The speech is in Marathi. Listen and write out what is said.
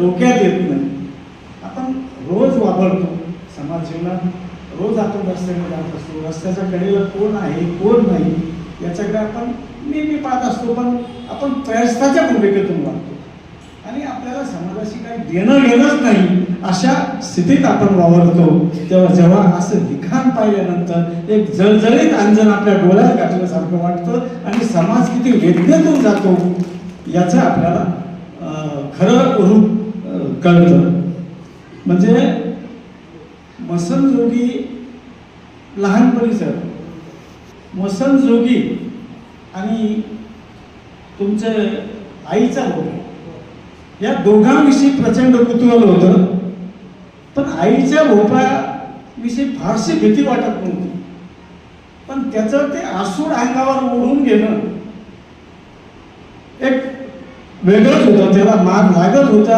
डोक्यात येत नाही. आपण रोज वापरतो समाज जीवनात रोज आपण रस्त्याने जात असतो. रस्त्याच्या कडेला कोण आहे कोण नाही याच्याकडे आपण नेहमी पाहत असतो. पण आपण प्रयस्ताच्या भूमिकेतून वागतो आणि आपल्याला समाजाशी काही देणं घेणंच नाही. अशा स्थितीत आपण वावरतो. तेव्हा जेव्हा असं लिखाण पाहिल्यानंतर एक जळजळीत अंजन आपल्या डोळ्यात घातल्यासारखं वाटतं आणि समाज किती वेदनेतून जातो याचं आपल्याला खरं रूप कळतं म्हणजे मसनजोगी लहानपणीच मसनजोगी आणि तुमचे आईचा भोगा या दोघांविषयी प्रचंड कुतूहल होतं. पण आईच्या भोपळ्याविषयी फारशी भीती वाटत नव्हती. पण त्याचं ते आसूड अंगावर ओढून घेणं एक वेगळंच होतं. त्याला माग लागत होता.